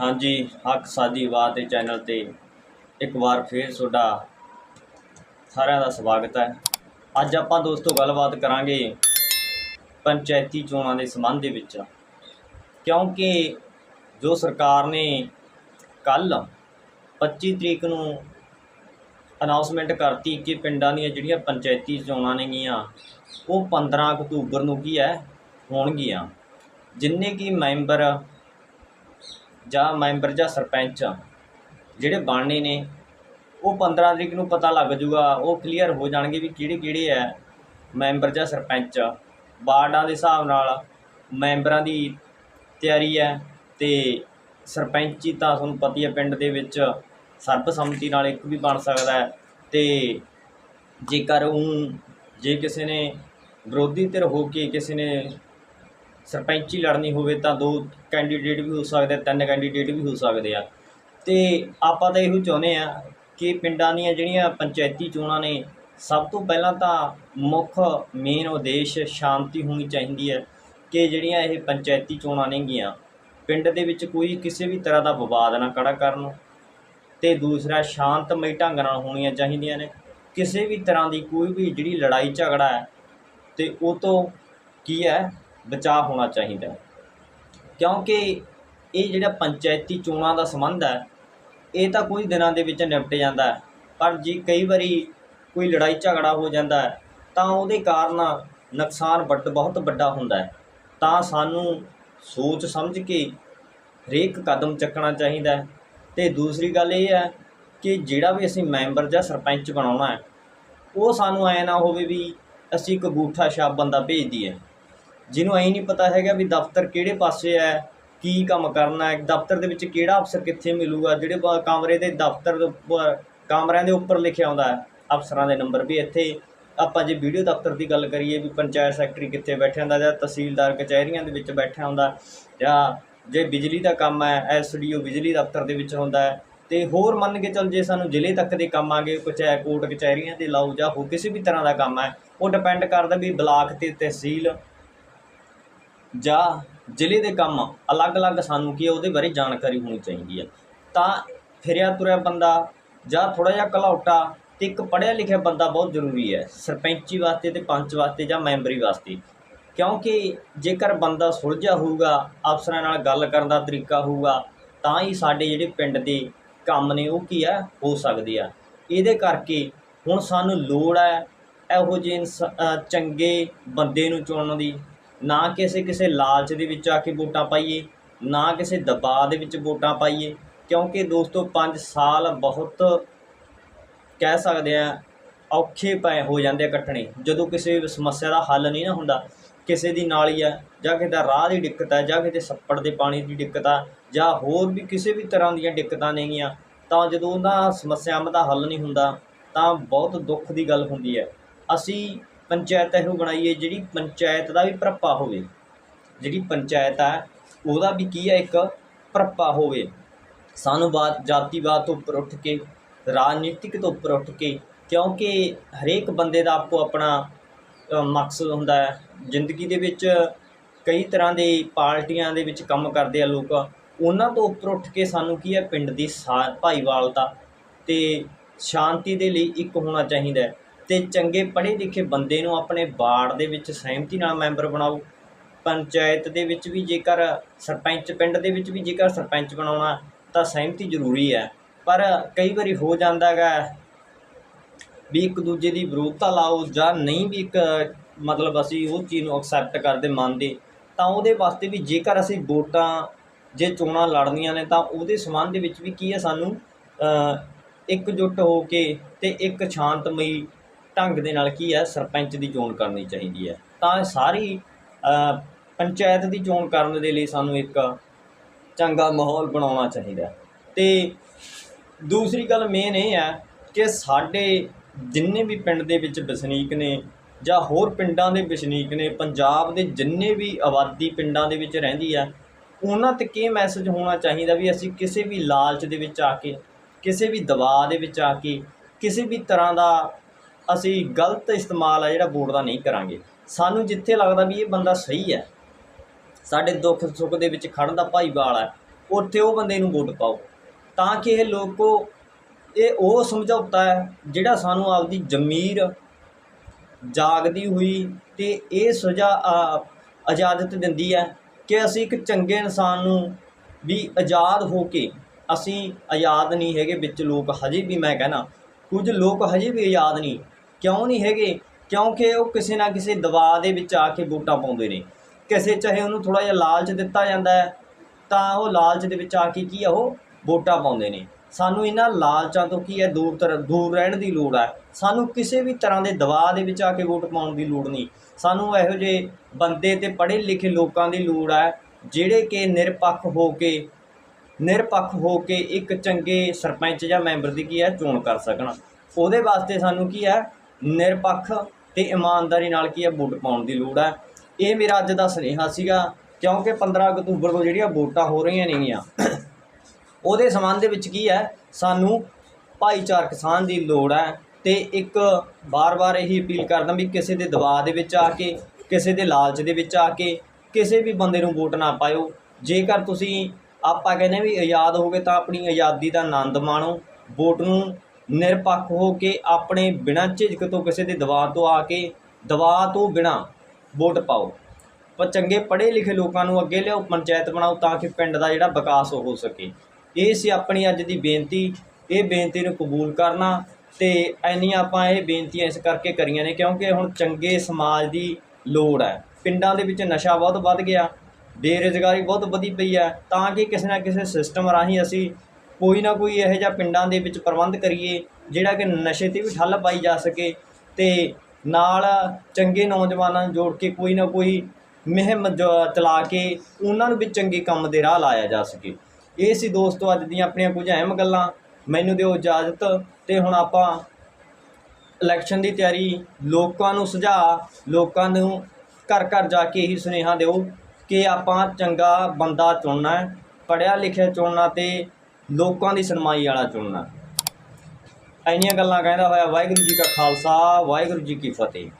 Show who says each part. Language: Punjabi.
Speaker 1: ਹਾਂਜੀ, ਹੱਕ ਸਾਦੀ ਆਵਾਜ਼ ਦੇ ਚੈਨਲ ਤੇ ਇੱਕ ਵਾਰ ਫੇਰ ਤੁਹਾਡਾ ਸਾਰਿਆਂ ਦਾ ਸਵਾਗਤ ਹੈ। ਅੱਜ ਆਪਾਂ ਦੋਸਤੋ ਗੱਲਬਾਤ ਕਰਾਂਗੇ ਪੰਚਾਇਤੀ ਚੋਣਾਂ ਦੇ ਸੰਬੰਧ ਦੇ ਵਿੱਚ। ਕਿਉਂਕਿ ਜੋ ਸਰਕਾਰ ਨੇ ਕੱਲ 25 ਤਰੀਕ ਨੂੰ ਅਨਾਉਂਸਮੈਂਟ ਕਰਤੀ ਕਿ ਪਿੰਡਾਂ ਦੀਆਂ ਜਿਹੜੀਆਂ ਪੰਚਾਇਤੀ ਚੋਣਾਂ ਨੇਗੀਆਂ, ਉਹ 15 ਅਕਤੂਬਰ ਨੂੰ ਕੀ ਹੈ, ਹੋਣਗੀਆਂ। ਜਿੰਨੇ ਕੀ ਮੈਂਬਰ ਜਾਂ ਮੈਂਬਰ ਜਾਂ ਸਰਪੰਚ ਜਿਹੜੇ ਬਣਨੇ ਨੇ, ਉਹ 15 ਤਰੀਕ ਨੂੰ ਪਤਾ ਲੱਗ ਜੂਗਾ, ਉਹ ਕਲੀਅਰ ਹੋ ਜਾਣਗੇ ਵੀ ਕਿਹੜੇ ਕਿਹੜੇ ਹੈ ਮੈਂਬਰ ਜਾਂ ਸਰਪੰਚ ਵਾਰਡਾਂ ਦੇ ਹਿਸਾਬ ਨਾਲ ਮੈਂਬਰਾਂ ਦੀ ਤਿਆਰੀ ਹੈ ਤੇ ਸਰਪੰਚੀ ਤਾਂ ਤੁਹਾਨੂੰ ਪਤਾ ਹੀ ਹੈ ਪਿੰਡ ਦੇ ਵਿੱਚ ਸਰਬਸੰਮਤੀ ਨਾਲ ਇੱਕ ਵੀ ਬਣ ਸਕਦਾ ਹੈ ਤੇ ਜੇਕਰ ਉਹ ਜੇ ਕਿਸੇ ਨੇ ਵਿਰੋਧੀ ਧਿਰ ਹੋ ਕੇ ਕਿਸੇ ਨੇ ਸਰਪੰਚੀ ਲੜਨੀ ਹੋਵੇ ਤਾਂ ਦੋ ਕੈਂਡੀਡੇਟ ਵੀ ਹੋ ਸਕਦੇ ਆ, ਤਿੰਨ ਕੈਂਡੀਡੇਟ ਵੀ ਹੋ ਸਕਦੇ ਆ। ਤੇ ਆਪਾਂ ਤਾਂ ਇਹੋ ਚਾਹੁੰਦੇ ਆ ਕਿ ਪਿੰਡਾਂ ਦੀਆਂ ਜਿਹੜੀਆਂ ਪੰਚਾਇਤੀ ਚੋਣਾਂ ਨੇ ਸਭ ਤੋਂ ਪਹਿਲਾਂ ਤਾਂ ਮੁੱਖ ਮੇਨ ਉਦੇਸ਼ ਸ਼ਾਂਤੀ ਹੋਣੀ ਚਾਹੀਦੀ ਹੈ ਕਿ ਜਿਹੜੀਆਂ ਇਹ ਪੰਚਾਇਤੀ ਚੋਣਾਂ ਨੇਗੀਆਂ ਪਿੰਡ ਦੇ ਵਿੱਚ ਕੋਈ ਕਿਸੇ ਵੀ ਤਰ੍ਹਾਂ ਦਾ ਵਿਵਾਦ ਨਾ ਖੜਾ ਕਰਨ ਤੇ ਦੂਸਰਾ ਸ਼ਾਂਤਮਈ ਢੰਗ ਨਾਲ ਹੋਣੀਆਂ ਚਾਹੀਦੀਆਂ ਨੇ। ਕਿਸੇ ਵੀ ਤਰ੍ਹਾਂ ਦੀ ਕੋਈ ਵੀ ਜਿਹੜੀ ਲੜਾਈ ਝਗੜਾ ਹੈ ਤੇ ਉਹ ਤੋਂ ਕੀ ਹੈ ਬਚਾਅ ਹੋਣਾ ਚਾਹੀਦਾ ਕਿਉਂਕਿ ਇਹ ਜਿਹੜਾ ਪੰਚਾਇਤੀ ਚੋਣਾਂ ਦਾ ਸੰਬੰਧ ਹੈ, ਇਹ ਤਾਂ ਕੁਝ ਦਿਨਾਂ ਦੇ ਵਿੱਚ ਨਿਪਟ ਜਾਂਦਾ ਪਰ ਜੇ ਕਈ ਵਾਰੀ ਕੋਈ ਲੜਾਈ ਝਗੜਾ ਹੋ ਜਾਂਦਾ ਤਾਂ ਉਹਦੇ ਕਾਰਨ ਨੁਕਸਾਨ ਵੱਡ, ਬਹੁਤ ਵੱਡਾ ਹੁੰਦਾ ਤਾਂ ਸਾਨੂੰ ਸੋਚ ਸਮਝ ਕੇ ਹਰੇਕ ਕਦਮ ਚੱਕਣਾ ਚਾਹੀਦਾ ਹੈ। ਤੇ ਦੂਸਰੀ ਗੱਲ ਇਹ ਹੈ ਕਿ ਜਿਹੜਾ ਵੀ ਅਸੀਂ ਮੈਂਬਰ ਜਾਂ ਸਰਪੰਚ ਬਣਾਉਣਾ ਹੈ, ਉਹ ਸਾਨੂੰ ਐ ਨਾ ਹੋਵੇ ਵੀ ਅਸੀਂ ਇੱਕ ਗੂਠਾ ਛਾਪ ਬੰਦਾ ਭੇਜ ਦਈਏ। ਜਿਹਨੂੰ ਐਂ ਨਹੀਂ ਪਤਾ ਹੈਗਾ ਵੀ ਦਫ਼ਤਰ ਕਿਹੜੇ ਪਾਸੇ ਹੈ, ਕੀ ਕੰਮ ਕਰਨਾ ਹੈ, ਦਫ਼ਤਰ ਦੇ ਵਿੱਚ ਕਿਹੜਾ ਅਫਸਰ ਕਿੱਥੇ ਮਿਲੂਗਾ, ਜਿਹੜੇ ਕਮਰੇ ਦੇ ਦਫ਼ਤਰ ਦੇ ਉੱਪਰ, ਕਮਰਿਆਂ ਦੇ ਉੱਪਰ ਲਿਖਿਆ ਆਉਂਦਾ ਹੈ, ਅਫਸਰਾਂ ਦੇ ਨੰਬਰ ਵੀ ਇੱਥੇ ਆਪਾਂ ਜੇ ਵੀਡੀਓ ਦਫ਼ਤਰ ਦੀ ਗੱਲ ਕਰੀਏ ਵੀ ਪੰਚਾਇਤ ਸੈਕਟਰੀ ਕਿੱਥੇ ਬੈਠਿਆ ਹੁੰਦਾ ਜਾਂ ਤਹਿਸੀਲਦਾਰ ਕਚਹਿਰੀਆਂ ਦੇ ਵਿੱਚ ਬੈਠਿਆ ਹੁੰਦਾ, ਜਾਂ ਜੇ ਬਿਜਲੀ ਦਾ ਕੰਮ ਹੈ ਐਸਡੀਓ ਬਿਜਲੀ ਦਫ਼ਤਰ ਦੇ ਵਿੱਚ ਹੁੰਦਾ ਹੈ, ਤੇ ਹੋਰ ਮੰਨ ਕੇ ਚੱਲ ਜੇ ਸਾਨੂੰ ਜ਼ਿਲ੍ਹੇ ਤੱਕ ਦੇ ਕੰਮ ਆ ਗਏ, ਕੁਛ ਹੈ, ਕੋਰਟ ਕਚਹਿਰੀਆਂ ਦੇ ਲਾਓ ਜਾਂ ਹੋਰ ਕਿਸੇ ਵੀ ਤਰ੍ਹਾਂ ਦਾ ਕੰਮ ਹੈ, ਉਹ ਡਿਪੈਂਡ ਕਰਦਾ ਵੀ ਬਲਾਕ ਤੇ ਤਹਿਸੀਲ ਜਾਂ ਜ਼ਿਲ੍ਹੇ ਦੇ ਕੰਮ ਅਲੱਗ-ਅਲੱਗ ਸਾਨੂੰ ਕੀ ਹੈ ਉਹਦੇ ਬਾਰੇ ਜਾਣਕਾਰੀ ਹੋਣੀ ਚਾਹੀਦੀ ਹੈ ਤਾਂ ਫਿਰਿਆ ਤੁਰਿਆ ਬੰਦਾ ਜਾਂ ਥੋੜ੍ਹਾ ਜਿਹਾ ਘਲੌਟਾ ਅਤੇ ਇੱਕ ਪੜ੍ਹਿਆ ਲਿਖਿਆ ਬੰਦਾ ਬਹੁਤ ਜ਼ਰੂਰੀ ਹੈ, ਸਰਪੰਚੀ ਵਾਸਤੇ ਅਤੇ ਪੰਚ ਵਾਸਤੇ ਜਾਂ ਮੈਂਬਰੀ ਵਾਸਤੇ। ਕਿਉਂਕਿ ਜੇਕਰ ਬੰਦਾ ਸੁਲਝਿਆ ਹੋਊਗਾ, ਅਫਸਰਾਂ ਨਾਲ ਗੱਲ ਕਰਨ ਦਾ ਤਰੀਕਾ ਹੋਊਗਾ, ਤਾਂ ਹੀ ਸਾਡੇ ਜਿਹੜੇ ਪਿੰਡ ਦੇ ਕੰਮ ਨੇ, ਉਹ ਕੀ ਹੈ ਹੋ ਸਕਦੇ ਆ। ਇਹਦੇ ਕਰਕੇ ਹੁਣ ਸਾਨੂੰ ਲੋੜ ਹੈ ਇਹੋ ਜਿਹੇ ਇਨਸ- ਚੰਗੇ ਬੰਦੇ ਨੂੰ ਚੁਣਨ ਦੀ ਨਾ ਕਿ ਅਸੀਂ ਕਿਸੇ ਲਾਲਚ ਦੇ ਵਿੱਚ ਆ ਕੇ ਵੋਟਾਂ ਪਾਈਏ, ਨਾ ਕਿਸੇ ਦਬਾਅ ਦੇ ਵਿੱਚ ਵੋਟਾਂ ਪਾਈਏ, ਕਿਉਂਕਿ ਦੋਸਤੋ 5 ਸਾਲ ਬਹੁਤ ਕਹਿ ਸਕਦੇ ਆ ਔਖੇ ਪਏ ਹੋ ਜਾਂਦੇ ਆ ਕੱਟਣੇ। ਜਦੋਂ ਕਿਸੇ ਸਮੱਸਿਆ ਦਾ ਹੱਲ ਨਹੀਂ ਨਾ ਹੁੰਦਾ, ਕਿਸੇ ਦੀ ਨਾਲੀ ਆ, ਜਾਂ ਕਿਸੇ ਦਾ ਰਾਹ ਦੀ ਦਿੱਕਤ ਹੈ ਜਾਂ ਕਿਤੇ ਛੱਪੜ ਦੇ ਪਾਣੀ ਦੀ ਦਿੱਕਤ ਆ, ਜਾਂ ਹੋਰ ਵੀ ਕਿਸੇ ਵੀ ਤਰ੍ਹਾਂ ਦੀਆਂ ਦਿੱਕਤਾਂ ਨੇਗੀਆਂ, ਤਾਂ ਜਦੋਂ ਉਹਨਾਂ ਸਮੱਸਿਆਵਾਂ ਦਾ ਹੱਲ ਨਹੀਂ ਹੁੰਦਾ, ਤਾਂ ਬਹੁਤ ਦੁੱਖ ਦੀ ਗੱਲ ਹੁੰਦੀ ਹੈ। ਅਸੀਂ ਪੰਚਾਇਤ ਇਹੋ ਬਣਾਈਏ ਜਿਹੜੀ ਪੰਚਾਇਤ ਦਾ ਵੀ ਭਰਪਾ ਹੋਵੇ। ਜਿਹੜੀ ਪੰਚਾਇਤ ਹੈ ਉਹਦਾ ਵੀ ਕੀ ਹੈ ਇੱਕ ਭਰਪਾ ਹੋਵੇ। ਸਾਨੂੰ ਬਾਤ ਜਾਤੀਵਾਦ ਤੋਂ ਉੱਪਰ ਉੱਠ ਕੇ, ਰਾਜਨੀਤਿਕ ਤੋਂ ਉੱਪਰ ਉੱਠ ਕੇ, ਕਿਉਂਕਿ ਹਰੇਕ ਬੰਦੇ ਦਾ ਆਪੋ ਆਪਣਾ ਮਕਸਦ ਹੁੰਦਾ ਹੈ। ਜ਼ਿੰਦਗੀ ਦੇ ਵਿੱਚ ਕਈ ਤਰ੍ਹਾਂ ਦੇ ਪਾਰਟੀਆਂ ਦੇ ਵਿੱਚ ਕੰਮ ਕਰਦੇ ਆ ਲੋਕ। ਉਹਨਾਂ ਤੋਂ ਉੱਪਰ ਉੱਠ ਕੇ ਸਾਨੂੰ ਕੀ ਹੈ ਪਿੰਡ ਦੀ ਸਾ ਭਾਈਵਾਲਤਾ ਤੇ ਸ਼ਾਂਤੀ ਦੇ ਲਈ ਇੱਕ ਹੋਣਾ ਚਾਹੀਦਾ ਹੈ। ਤੇ ਚੰਗੇ ਪੜ੍ਹੇ ਲਿਖੇ ਬੰਦੇ ਨੂੰ ਆਪਣੇ ਵਾਰਡ ਦੇ ਵਿੱਚ ਸਹਿਮਤੀ ਨਾਲ ਮੈਂਬਰ ਬਣਾਓ। ਪੰਚਾਇਤ ਦੇ ਵਿੱਚ ਵੀ ਜੇਕਰ ਸਰਪੰਚ ਪਿੰਡ ਦੇ ਵਿੱਚ ਵੀ ਜੇਕਰ ਸਰਪੰਚ ਬਣਾਉਣਾ ਤਾਂ ਸਹਿਮਤੀ ਜ਼ਰੂਰੀ ਹੈ। ਪਰ ਕਈ ਵਾਰੀ ਹੋ ਜਾਂਦਾ ਗਾ ਵੀ ਇੱਕ ਦੂਜੇ ਦੀ ਵਿਰੋਧਤਾ ਲਾਓ ਜਾਂ ਨਹੀਂ ਵੀ ਇੱਕ ਮਤਲਬ ਅਸੀਂ ਉਹ ਚੀਜ਼ ਨੂੰ ਐਕਸੈਪਟ ਕਰਦੇ ਮੰਨਦੇ ਤਾਂ ਉਹਦੇ ਵਾਸਤੇ ਵੀ ਜੇਕਰ ਅਸੀਂ ਵੋਟਾਂ ਜੇ ਚੋਣਾਂ ਲੜਨੀਆਂ ਨੇ ਤਾਂ ਉਹਦੇ ਸੰਬੰਧ ਦੇ ਵਿੱਚ ਵੀ ਕੀ ਹੈ ਸਾਨੂੰ ਅ, ਇਕਜੁੱਟ ਹੋ ਕੇ ਤੇ ਇੱਕ ਸ਼ਾਂਤਮਈ ਢੰਗ ਦੇ ਨਾਲ ਕੀ ਹੈ, ਸਰਪੰਚ ਦੀ ਚੋਣ ਕਰਨੀ ਚਾਹੀਦੀ ਹੈ ਤਾਂ ਸਾਰੀ ਪੰਚਾਇਤ ਦੀ ਚੋਣ ਕਰਨ ਦੇ ਲਈ ਸਾਨੂੰ ਇੱਕ ਚੰਗਾ ਮਾਹੌਲ ਬਣਾਉਣਾ ਚਾਹੀਦਾ ਹੈ। ਤੇ ਦੂਸਰੀ ਗੱਲ ਮੇਨ ਇਹ ਹੈ ਕਿ ਸਾਡੇ ਜਿੰਨੇ ਵੀ ਪਿੰਡ ਦੇ ਵਿੱਚ ਵਸਨੀਕ ਨੇ ਜਾਂ ਹੋਰ ਪਿੰਡਾਂ ਦੇ ਵਸਨੀਕ ਨੇ, ਪੰਜਾਬ ਦੇ ਜਿੰਨੇ ਵੀ ਆਬਾਦੀ ਪਿੰਡਾਂ ਦੇ ਵਿੱਚ ਰਹਿੰਦੀ ਆ ਉਹਨਾਂ ਤੱਕ ਇਹ ਮੈਸੇਜ ਹੋਣਾ ਚਾਹੀਦਾ ਵੀ ਅਸੀਂ ਕਿਸੇ ਵੀ ਲਾਲਚ ਦੇ ਵਿੱਚ ਆ ਕੇ, ਕਿਸੇ ਵੀ ਦਬਾਅ ਦੇ ਵਿੱਚ ਆ ਕੇ, ਕਿਸੇ ਵੀ ਤਰ੍ਹਾਂ ਦਾ ਅਸੀਂ ਗਲਤ ਇਸਤੇਮਾਲ ਆ ਜਿਹੜਾ ਵੋਟ ਦਾ ਨਹੀਂ ਕਰਾਂਗੇ। ਸਾਨੂੰ ਜਿੱਥੇ ਲੱਗਦਾ ਵੀ ਇਹ ਬੰਦਾ ਸਹੀ ਹੈ, ਸਾਡੇ ਦੁੱਖ ਸੁੱਖ ਦੇ ਵਿੱਚ ਖੜਨ ਦਾ ਭਾਈਵਾਲ ਹੈ, ਉੱਥੇ ਉਹ ਬੰਦੇ ਨੂੰ ਵੋਟ ਪਾਓ। ਤਾਂ ਕਿ ਇਹ ਲੋਕੋ, ਇਹ ਉਹ ਸਮਝੌਤਾ ਹੈ ਜਿਹੜਾ ਸਾਨੂੰ ਆਪਦੀ ਜ਼ਮੀਰ ਜਾਗਦੀ ਹੋਈ ਤੇ ਇਹ ਸਜ਼ਾ ਇਜਾਜ਼ਤ ਦਿੰਦੀ ਹੈ ਕਿ ਅਸੀਂ ਇੱਕ ਚੰਗੇ ਇਨਸਾਨ ਨੂੰ ਵੀ ਆਜ਼ਾਦ ਹੋ ਕੇ ਅਸੀਂ ਆਜ਼ਾਦ ਨਹੀਂ ਹੈਗੇ, ਵਿੱਚ ਲੋਕ ਹਜੇ ਵੀ ਮੈਂ ਕਹਿਣਾ, ਕੁਝ ਲੋਕ ਹਜੇ ਵੀ ਆਜ਼ਾਦ ਨਹੀਂ ਕਿਉਂ ਨਹੀਂ ਹੈਗੇ? ਕਿਉਂਕਿ ਉਹ ਕਿਸੇ ਨਾ ਕਿਸੇ ਦਬਾਅ ਦੇ ਵਿੱਚ ਆ ਕੇ ਵੋਟਾਂ ਪਾਉਂਦੇ ਨੇ। ਕਿਸੇ ਚਾਹੇ ਉਹਨੂੰ ਥੋੜਾ ਜਿਹਾ ਲਾਲਚ ਦਿੱਤਾ ਜਾਂਦਾ ਹੈ, ਤਾਂ ਉਹ ਲਾਲਚ ਦੇ ਵਿੱਚ ਆ ਕੇ ਕੀ ਆ ਉਹ ਵੋਟਾਂ ਪਾਉਂਦੇ ਨੇ। ਸਾਨੂੰ ਇਹਨਾਂ ਲਾਲਚਾਂ ਤੋਂ ਕੀ ਹੈ? ਦੂਰ ਤਰ, ਦੂਰ ਰਹਿਣ ਦੀ ਲੋੜ ਹੈ। ਸਾਨੂੰ ਕਿਸੇ ਵੀ ਤਰ੍ਹਾਂ ਦੇ ਦਬਾਅ ਦੇ ਵਿੱਚ ਆ ਕੇ ਵੋਟ ਪਾਉਣ ਦੀ ਲੋੜ ਨਹੀਂ। ਸਾਨੂੰ ਇਹੋ ਜਿਹੇ ਬੰਦੇ ਤੇ ਪੜ੍ਹੇ ਲਿਖੇ ਲੋਕਾਂ ਦੀ ਲੋੜ ਹੈ, ਜਿਹੜੇ ਕਿ ਨਿਰਪੱਖ ਹੋ ਕੇ, ਨਿਰਪੱਖ ਹੋ ਕੇ ਇੱਕ ਚੰਗੇ ਸਰਪੰਚ ਜਾਂ ਮੈਂਬਰ ਦੀ ਕੀ ਹੈ? ਚੋਣ ਕਰ ਸਕਣ। ਉਹਦੇ ਵਾਸਤੇ ਸਾਨੂੰ ਕੀ ਹੈ? ਨਿਰਪੱਖ ਤੇ ਇਮਾਨਦਾਰੀ ਨਾਲ ਕੀ ਹੈ ਵੋਟ ਪਾਉਣ ਦੀ ਲੋੜ ਹੈ। ਇਹ ਮੇਰਾ ਅੱਜ ਦਾ ਸੁਨੇਹਾ ਸੀਗਾ, ਕਿਉਂਕਿ 15 ਅਕਤੂਬਰ ਤੋਂ ਜਿਹੜੀਆਂ ਵੋਟਾਂ ਹੋ ਰਹੀਆਂ ਨੇਗੀਆਂ, ਉਹਦੇ ਸੰਬੰਧ ਦੇ ਵਿੱਚ ਕੀ ਹੈ, ਸਾਨੂੰ ਭਾਈਚਾਰਕ ਸਾਂਝ ਦੀ ਲੋੜ ਹੈ ਤੇ ਇੱਕ ਵਾਰ-ਵਾਰ ਇਹੀ ਅਪੀਲ ਕਰਦਾ ਵੀ ਕਿਸੇ ਦੇ ਦਬਾਅ ਦੇ ਵਿੱਚ ਆ ਕੇ, ਕਿਸੇ ਦੇ ਲਾਲਚ ਦੇ ਵਿੱਚ ਆ ਕੇ, ਕਿਸੇ ਵੀ ਬੰਦੇ ਨੂੰ ਵੋਟ ਨਾ ਪਾਇਓ। ਜੇਕਰ ਤੁਸੀਂ, ਆਪਾਂ ਕਹਿੰਦੇ ਵੀ ਆਜ਼ਾਦ ਹੋਗੇ ਤਾਂ ਆਪਣੀ ਆਜ਼ਾਦੀ ਦਾ ਆਨੰਦ ਮਾਣੋ, ਵੋਟ ਨੂੰ ਨਿਰਪੱਖ ਹੋ ਕੇ ਆਪਣੇ ਬਿਨਾਂ ਝਿਜਕ ਤੋਂ ਕਿਸੇ ਦੇ ਦਬਾਅ ਤੋਂ ਆ ਕੇ ਦਬਾਅ ਤੋਂ ਬਿਨਾਂ ਵੋਟ ਪਾਓ। ਪਰ ਚੰਗੇ ਪੜ੍ਹੇ ਲਿਖੇ ਲੋਕਾਂ ਨੂੰ ਅੱਗੇ ਲਿਆਓ, ਪੰਚਾਇਤ ਬਣਾਓ ਤਾਂ ਕਿ ਪਿੰਡ ਦਾ ਜਿਹੜਾ ਵਿਕਾਸ ਹੋ ਸਕੇ। ਇਹ ਸੀ ਆਪਣੀ ਅੱਜ ਦੀ ਬੇਨਤੀ। ਇਹ ਬੇਨਤੀ ਨੂੰ ਕਬੂਲ ਕਰਨਾ ਤੇ ਐਨੀਆਂ ਆਪਾਂ ਇਹ ਬੇਨਤੀਆਂ ਇਸ ਕਰਕੇ ਕਰੀਆਂ ਨੇ ਕਿਉਂਕਿ ਹੁਣ ਚੰਗੇ ਸਮਾਜ ਦੀ ਲੋੜ ਹੈ। ਪਿੰਡਾਂ ਦੇ ਵਿੱਚ ਨਸ਼ਾ ਬਹੁਤ ਵੱਧ ਗਿਆ, ਬੇਰੁਜ਼ਗਾਰੀ ਬਹੁਤ ਵਧੀ ਪਈ ਹੈ ਤਾਂ ਕਿ ਕਿਸੇ ਨਾ ਕਿਸੇ ਸਿਸਟਮ ਰਾਹੀਂ ਅਸੀਂ ਕੋਈ ਨਾ ਕੋਈ ਇਹੋ ਜਿਹਾ ਪਿੰਡਾਂ ਦੇ ਵਿੱਚ ਪ੍ਰਬੰਧ ਕਰੀਏ, ਜਿਹੜਾ ਕਿ ਨਸ਼ੇ ਤੇ ਵੀ ਠੱਲ ਪਾਈ ਜਾ ਸਕੇ ਅਤੇ ਨਾਲ ਚੰਗੇ ਨੌਜਵਾਨਾਂ ਨੂੰ ਜੋੜ ਕੇ ਕੋਈ ਨਾ ਕੋਈ ਮੁਹਿੰਮ ਜ- ਚਲਾ ਕੇ ਉਹਨਾਂ ਨੂੰ ਵੀ ਚੰਗੇ ਕੰਮ ਦੇ ਰਾਹ ਲਾਇਆ ਜਾ ਸਕੇ। ਇਹ ਸੀ ਦੋਸਤੋ ਅੱਜ ਦੀਆਂ ਆਪਣੀਆਂ ਕੁਝ ਅਹਿਮ ਗੱਲਾਂ। ਮੈਨੂੰ ਦਿਓ ਇਜਾਜ਼ਤ ਤੇ ਹੁਣ ਆਪਾਂ ਇਲੈਕਸ਼ਨ ਦੀ ਤਿਆਰੀ ਲੋਕਾਂ ਨੂੰ ਸੁਝਾਅ ਲੋਕਾਂ ਨੂੰ ਘਰ ਘਰ ਜਾ ਕੇ ਹੀ ਸੁਨੇਹਾ ਦਿਓ ਕਿ ਆਪਾਂ ਚੰਗਾ ਬੰਦਾ ਚੁਣਨਾ ਹੈ, ਪੜ੍ਹਿਆ ਲਿਖਿਆ ਚੁਣਨਾ ਤੇ ਲੋਕਾਂ ਦੀ ਸੁਣਵਾਈ ਵਾਲਾ ਚੁਣਨਾ। ਇੰਨੀਆਂ ਗੱਲਾਂ ਕਹਿੰਦਾ ਹੋਇਆ, ਵਾਹਿਗੁਰੂ ਜੀ ਕਾ ਖਾਲਸਾ, ਵਾਹਿਗੁਰੂ ਜੀ ਕੀ ਫਤਿਹ।